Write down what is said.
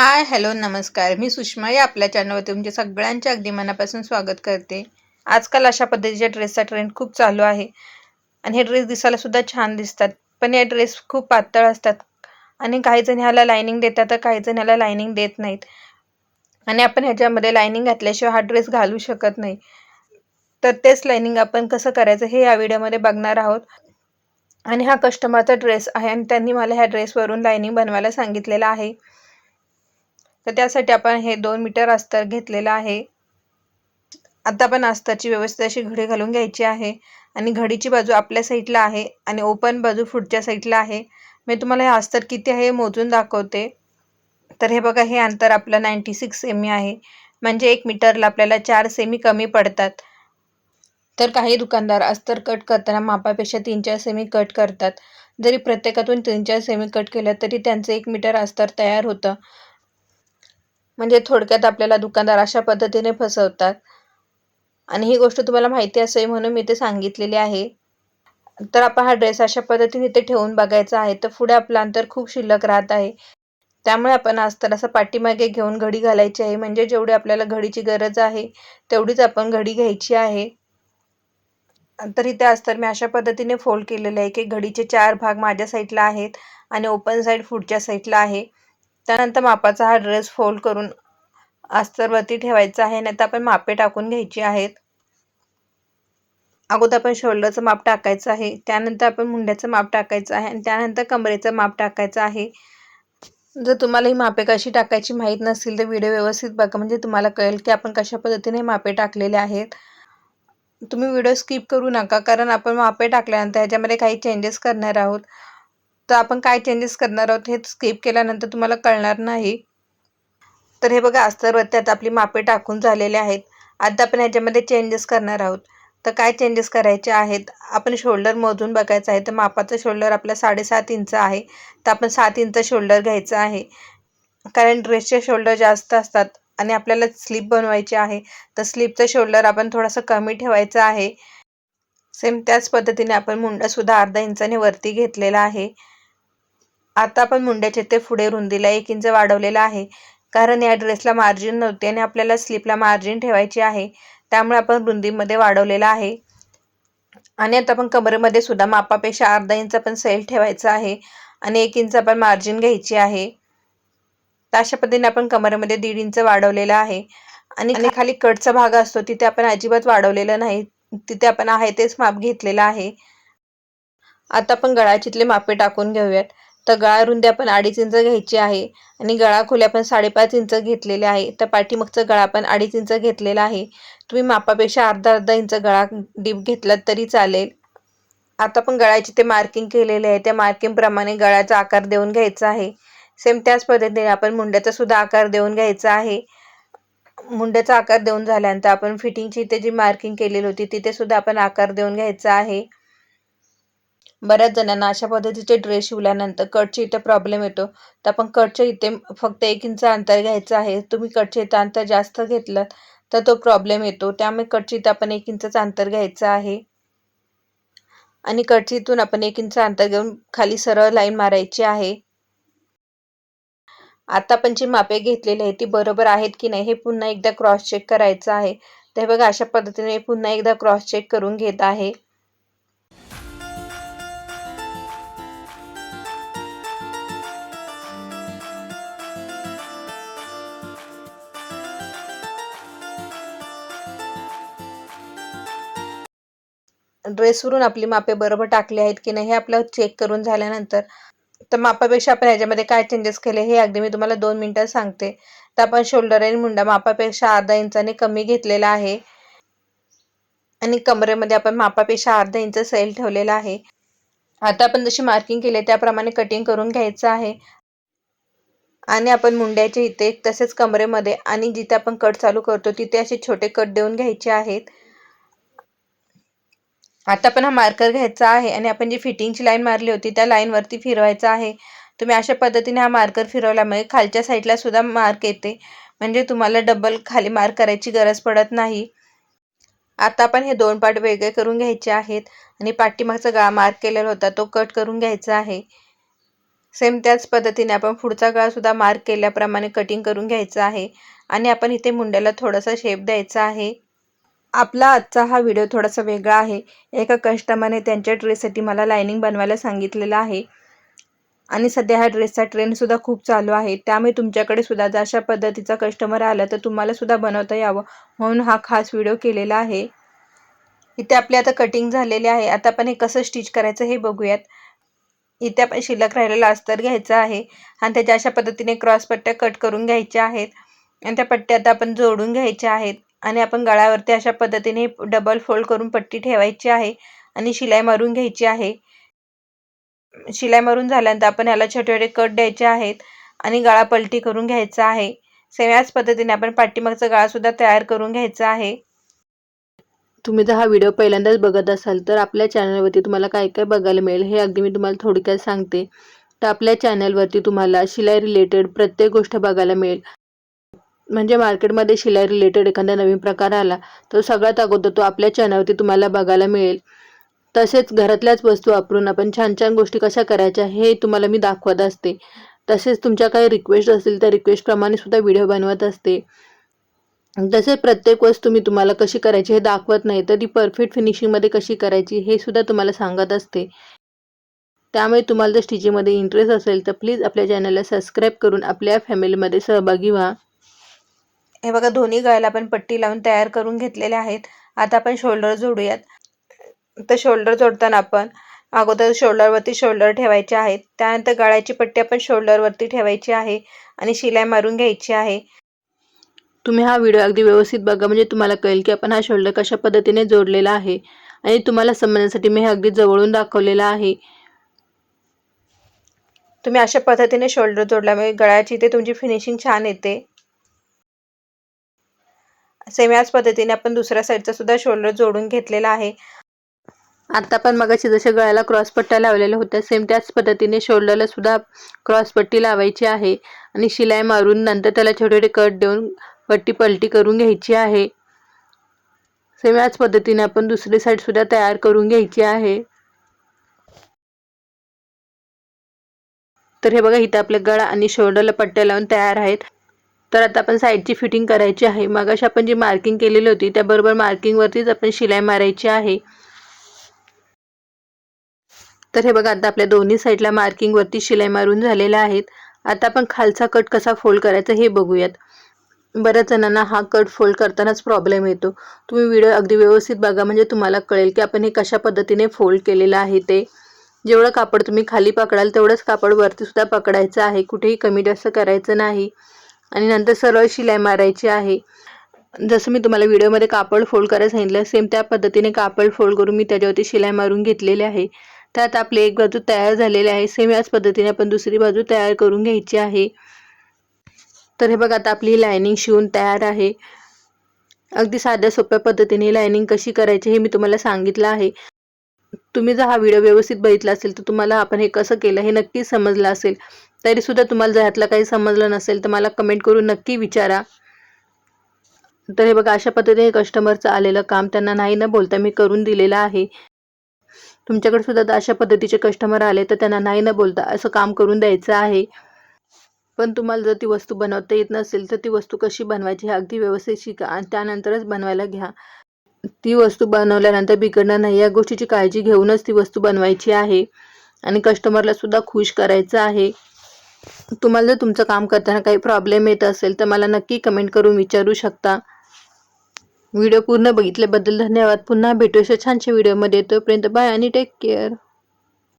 Hi hello नमस्कार. मी सुषमा या आपल्या चॅनलवर तुमचे सगळ्यांचे अगदी मनापासून स्वागत करते. आजकाल अशा पद्धतीच्या ड्रेसचा ट्रेंड खूप चालू आहे. आणि हे ड्रेस दिसायला सुद्धा छान दिसतात. पण हे ड्रेस खूप पातळ असतात. आणि काही जण ह्याला लायनिंग देतात तर काही जण ह्याला लायनिंग देत नाहीत. आणि आपण ह्याच्यामध्ये लायनिंग घातल्याशिवाय हा ड्रेस घालू शकत नाही. तर तेच लायनिंग आपण कसं करायचं हे या व्हिडिओमध्ये बघणार आहोत. आणि हा कस्टमरचा ड्रेस आहे आणि त्यांनी मला ह्या ड्रेसवरून लायनिंग बनवायला सांगितलेलं आहे. तर त्यासाठी आपण हे दोन मीटर अस्तर घेतलेलं आहे. आता आपण अस्तरची व्यवस्थित अशी घडी घालून घ्यायची आहे. आणि घडीची बाजू आपल्या साईडला आहे आणि ओपन बाजू पुढच्या साईडला आहे. मी तुम्हाला हे अस्तर किती आहे मोजून दाखवते. तर हे बघा हे अंतर आपलं नाईंटी सिक्स सेमी आहे. म्हणजे एक मीटरला आपल्याला चार सेमी कमी पडतात. तर काही दुकानदार अस्तर कट करताना मापापेक्षा तीन चार सेमी कट करतात. जरी प्रत्येकातून तीन चार सेमी कट केलं तरी त्यांचं एक मीटर अस्तर तयार होतं. म्हणजे थोडक्यात आपल्याला दुकानदार अशा पद्धतीने फसवतात. आणि ही गोष्ट तुम्हाला माहिती असेल म्हणून मी ते सांगितलेली आहे. तर आपण हा ड्रेस अशा पद्धतीने इथे ठेवून बघायचा आहे. तर पुढे आपलं अंतर खूप शिल्लक राहत आहे. त्यामुळे आपण आज तर असं पाठीमागे घेऊन घडी घालायची आहे. म्हणजे जेवढी आपल्याला घडीची गरज आहे तेवढीच आपण घडी घ्यायची आहे. तर इथे अस्तर मी अशा पद्धतीने फोल्ड केलेलं आहे की घडीचे चार भाग माझ्या साईडला आहेत आणि ओपन साईड पुढच्या साईडला आहे. त्यानंतर मापाचा हा ड्रेस फोल्ड करून अस्तरवरती ठेवायचा आहे नाही तर आपण मापे टाकून घ्यायची आहेत. अगोदर आपण शोल्डरचं माप टाकायचं आहे त्यानंतर आपण मुंड्याचं माप टाकायचं आहे आणि त्यानंतर कमरेचं माप टाकायचं आहे. जर तुम्हाला ही मापे कशी टाकायची माहीत नसेल तर व्हिडिओ व्यवस्थित बघा. म्हणजे तुम्हाला कळेल की आपण कशा पद्धतीने मापे टाकलेले आहेत. तुम्ही व्हिडिओ स्किप करू नका कारण आपण मापे टाकल्यानंतर ह्याच्यामध्ये काही चेंजेस करणार आहोत. तर आपण काय चेंजेस करणार आहोत हे स्किप केल्यानंतर तुम्हाला कळणार नाही. तर हे बघा अस्तरवरती आता आपली मापे टाकून झालेले आहेत. आता आपण ह्याच्यामध्ये चेंजेस करणार आहोत. तर काय चेंजेस करायचे आहेत? आपण शोल्डर मोजून बघायचं आहे. तर मापाचं शोल्डर आपलं साडेसात इंच आहे. तर आपण सात इंच शोल्डर घ्यायचं आहे. कारण ड्रेसचे शोल्डर जास्त असतात आणि आपल्याला स्लीप बनवायची आहे. तर स्लीपचं शोल्डर आपण थोडंसं कमी ठेवायचं आहे. सेम त्याच पद्धतीने आपण मुंडासुद्धा अर्धा इंचाने वरती घेतलेला आहे. आता आपण मुंड्याचे ते पुढे रुंदीला एक इंच वाढवलेला आहे. कारण या ड्रेसला मार्जिन नव्हते आणि आपल्याला स्लीपला मार्जिन ठेवायची आहे. त्यामुळे आपण रुंदीमध्ये वाढवलेला आहे. आणि आता आपण कमरेमध्ये सुद्धा मापापेक्षा अर्धा इंच आपण सेल ठेवायचा आहे. आणि एक इंच आपण मार्जिन घ्यायची आहे. तर अशा पद्धतीने आपण कमरेमध्ये दीड इंच वाढवलेला आहे. आणि खाली कटचा भाग असतो तिथे आपण अजिबात वाढवलेलं नाही. तिथे आपण आहे तेच माप घेतलेलं आहे. आता आपण गळाचितले मापे टाकून घेऊयात. तर गळा रुंदी आपण अडीच इंच घ्यायची आहे आणि गळा खोली आपण साडेपाच इंच घेतलेले आहे. तर पाठीमागचं गळा आपण अडीच इंच घेतलेला आहे. तुम्ही मापापेक्षा अर्धा अर्धा इंच गळा डीप घेतलात तरी चालेल. आता आपण गळ्याची ते मार्किंग केलेले आहे. त्या मार्किंगप्रमाणे गळ्याचा आकार देऊन घ्यायचा आहे. सेम त्याच पद्धतीने आपण मुंड्याचा सुद्धा आकार देऊन घ्यायचा आहे. मुंड्याचा आकार देऊन झाल्यानंतर आपण फिटिंगची इथे जी मार्किंग केलेली होती तिथे सुद्धा आपण आकार देऊन घ्यायचा आहे. बऱ्याच जणांना अशा पद्धतीचे ड्रेस शिवल्यानंतर कटचे इथे प्रॉब्लेम येतो. तर आपण कटच्या इथे फक्त एक इंच अंतर घ्यायचं आहे. तुम्ही कटचे इथं अंतर जास्त घेतलं तर तो प्रॉब्लेम येतो. त्यामुळे कटच्या इथं आपण एक इंचच अंतर घ्यायचं आहे. आणि कटच्या इथून आपण एक इंच अंतर घेऊन खाली सरळ लाईन मारायची आहे. आता आपण जी मापे घेतलेली आहे ती बरोबर आहेत की नाही हे पुन्हा एकदा क्रॉस चेक करायचं आहे. तर बघा अशा पद्धतीने पुन्हा एकदा क्रॉस चेक करून घेत आहे. ड्रेसवरून आपली मापे बरोबर टाकली आहेत की नाही हे आपलं चेक करून झाल्यानंतर. तर मापापेक्षा आपण ह्याच्यामध्ये काय चेंजेस केले हे अगदी मी तुम्हाला दोन मिनटात सांगते. तर आपण शोल्डर आणि मुंडा मापापेक्षा अर्धा इंचाने कमी घेतलेला आहे. आणि कमरेमध्ये आपण मापापेक्षा अर्धा इंच सैल ठेवलेला आहे. आता आपण जशी मार्किंग केली त्याप्रमाणे कटिंग करून घ्यायचं आहे. आणि आपण मुंड्याच्या इथे तसेच कमरेमध्ये आणि जिथे आपण कट चालू करतो तिथे असे छोटे कट देऊन घ्यायचे आहेत. आता पण हा मार्कर घ्यायचा आहे आणि आपण जी फिटिंगची लाईन मारली होती त्या लाईनवरती फिरवायचा आहे. तुम्ही अशा पद्धतीने हा मार्कर फिरवल्यामुळे म्हणजे खालच्या साईडला सुद्धा मार्क येते. म्हणजे तुम्हाला डबल खाली मार्क करायची गरज पडत नाही. आता आपण हे दोन पार्ट वेगळे करून घ्यायचे आहेत. आणि पाठीमागचा गळा मार्क केलेला होता तो कट करून घ्यायचा आहे. सेम त्याच पद्धतीने आपण पुढचा गळासुद्धा मार्क केल्याप्रमाणे कटिंग करून घ्यायचा आहे. आणि आपण इथे मुंड्याला थोडासा शेप द्यायचा आहे. आपला आजचा हा व्हिडिओ थोडासा वेगळा आहे. एका कस्टमरने त्यांच्या ड्रेससाठी मला लायनिंग बनवायला सांगितलेलं आहे. आणि सध्या ह्या ड्रेसचा ट्रेंडसुद्धा खूप चालू आहे. त्यामुळे तुमच्याकडे सुद्धा जर अशा पद्धतीचा कस्टमर आला तर तुम्हाला सुद्धा बनवता यावं म्हणून हा खास व्हिडिओ केलेला आहे. इथे आपले आता कटिंग झालेले आहे. आता आपण हे कसं स्टिच करायचं हे बघूयात. इथे आपण शिल्लक राहिलेला अस्तर घ्यायचा आहे. आणि त्याच्या अशा पद्धतीने क्रॉस पट्ट्या कट करून घ्यायच्या आहेत. आणि त्या पट्ट्या आता आपण जोडून घ्यायच्या आहेत. आणि आपण गळ्यावरती अशा पद्धतीने डबल फोल्ड करून पट्टी ठेवायची आहे आणि शिलाई मारून घ्यायची आहे. शिलाई मारून झाल्यानंतर आपण याला छोटे छोटे कट द्यायचे आहेत आणि गळा पलटी करून घ्यायचा आहे. सेम याच पद्धतीने आपण पाठीमागचा गळासुद्धा तयार करून घ्यायचा आहे. तुम्ही जर हा व्हिडिओ पहिल्यांदाच बघत असाल तर आपल्या चॅनलवरती तुम्हाला काय काय बघायला मिळेल हे अगदी मी तुम्हाला थोडक्यात सांगते. तर आपल्या चॅनलवरती तुम्हाला शिलाई रिलेटेड प्रत्येक गोष्ट बघायला मिळेल. म्हणजे मार्केटमध्ये शिलाई रिलेटेड एखादा नवीन प्रकार आला तर सगळ्यात अगोदर तो आपल्या चॅनलवरती तुम्हाला बघायला मिळेल. तसेच घरातल्याच वस्तू वापरून आपण छान छान गोष्टी कशा करायच्या हे तुम्हाला मी दाखवत असते. तसेच तुमच्या काही रिक्वेस्ट असतील त्या रिक्वेस्टप्रमाणे सुद्धा व्हिडिओ बनवत असते. तसेच प्रत्येक वस्तू मी तुम्हाला कशी करायची हे दाखवत नाही तर ती परफेक्ट फिनिशिंगमध्ये कशी करायची हे सुद्धा तुम्हाला सांगत असते. त्यामुळे तुम्हाला जर स्टिचिंगमध्ये इंटरेस्ट असेल तर प्लीज आपल्या चॅनलला सबस्क्राईब करून आपल्या फॅमिलीमध्ये सहभागी व्हा. हे बघा दोन्ही गळ्याला आपण पट्टी लावून तयार करून घेतलेले आहेत. आता आपण शोल्डर जोडूयात. तर शोल्डर जोडताना आपण अगोदर शोल्डरवरती शोल्डर ठेवायचे आहेत त्यानंतर गळ्याची पट्टी आपण शोल्डरवरती ठेवायची आहे आणि शिलाई मारून घ्यायची आहे. तुम्ही हा व्हिडिओ अगदी व्यवस्थित बघा म्हणजे तुम्हाला कळेल की आपण हा शोल्डर कशा पद्धतीने जोडलेला आहे आणि तुम्हाला समजण्यासाठी मी हे अगदी जवळून दाखवलेलं आहे. तुम्ही अशा पद्धतीने शोल्डर जोडल्यामुळे गळ्याची इथे तुमची फिनिशिंग छान येते. सेम याच पद्धतीने आपण दुसऱ्या साईडचा सुद्धा शोल्डर जोडून घेतलेला आहे. आता पण मगाशी जसे गळ्याला क्रॉस पट्ट्या लावलेल्या होत्या सेम त्याच पद्धतीने शोल्डरला सुद्धा क्रॉस पट्टी लावायची आहे आणि शिलाई मारून नंतर त्याला छोटे छोटे कट देऊन पट्टी पलटी करून घ्यायची आहे. सेम याच पद्धतीने आपण दुसरी साईड सुद्धा तयार करून घ्यायची आहे. तर हे बघा इथं आपल्या गळा आणि शोल्डरला पट्ट्या लावून तयार आहेत. तर आता आपण साईडची फिटिंग करायची आहे. मगाशी आपण जी मार्किंग केलेली होती त्याबरोबर मार्किंगवरतीच आपण शिलाई मारायची आहे. तर हे बघा आता आपल्या दोन्ही साईडला मार्किंगवरती शिलाई मारून झालेल्या आहेत. आता आपण खालचा कट कसा फोल्ड करायचा हे बघूयात. बऱ्याच जणांना हा कट फोल्ड करतानाच प्रॉब्लेम येतो. तुम्ही व्हिडिओ अगदी व्यवस्थित बघा म्हणजे तुम्हाला कळेल की आपण हे कशा पद्धतीने फोल्ड केलेलं आहे ते. जेवढं कापड तुम्ही खाली पकडाल तेवढंच कापड वरतीसुद्धा पकडायचं आहे. कुठेही कमी जास्त करायचं नाही. आणि नंतर सरळ शिलाई मारायची आहे. जसं मी तुम्हाला व्हिडिओमध्ये कापड फोल्ड करायला सांगितलं सेम त्या पद्धतीने कापड फोल्ड करून मी त्याच्यावरती शिलाई मारून घेतलेले आहे. त्यात आपली एक बाजू तयार झालेली आहे सेम याच पद्धतीने आपण दुसरी बाजू तयार करून घ्यायची आहे. तर हे बघा आता आपली लायनिंग शिवून तयार आहे. अगदी साध्या सोप्या पद्धतीने लायनिंग कशी करायची हे मी तुम्हाला सांगितलं आहे. तुम्ही जर हा व्हिडिओ व्यवस्थित बघितला असेल तर तुम्हाला आपण हे कसं केलं हे नक्कीच समजलं असेल. तरीसुद्धा तुम्हाला जर ह्यातलं काही समजलं नसेल तर मला कमेंट करून नक्की विचारा. तर हे बघा अशा पद्धतीने कस्टमरचं आलेलं काम त्यांना नाही न बोलता मी करून दिलेलं आहे. तुमच्याकडे सुद्धा अशा पद्धतीचे कस्टमर आले तर त्यांना नाही न बोलता असं काम करून द्यायचं आहे. पण तुम्हाला जर ती वस्तू बनवता येत नसेल तर ती वस्तू कशी बनवायची हे अगदी व्यवस्थित शिका आणि त्यानंतरच बनवायला घ्या. ती वस्तू बनवल्यानंतर बिघडणार नाही या गोष्टीची काळजी घेऊनच ती वस्तू बनवायची आहे. आणि कस्टमरला सुद्धा खुश करायचं आहे. तुम्हाला जर तुमचं काम करताना काही प्रॉब्लेम येत असेल तर मला नक्की कमेंट करून विचारू शकता. व्हिडिओ पूर्ण बघितल्याबद्दल धन्यवाद. पुन्हा भेटू अशा छानशा व्हिडिओमध्ये तोपर्यंत बाय आणि टेक केअर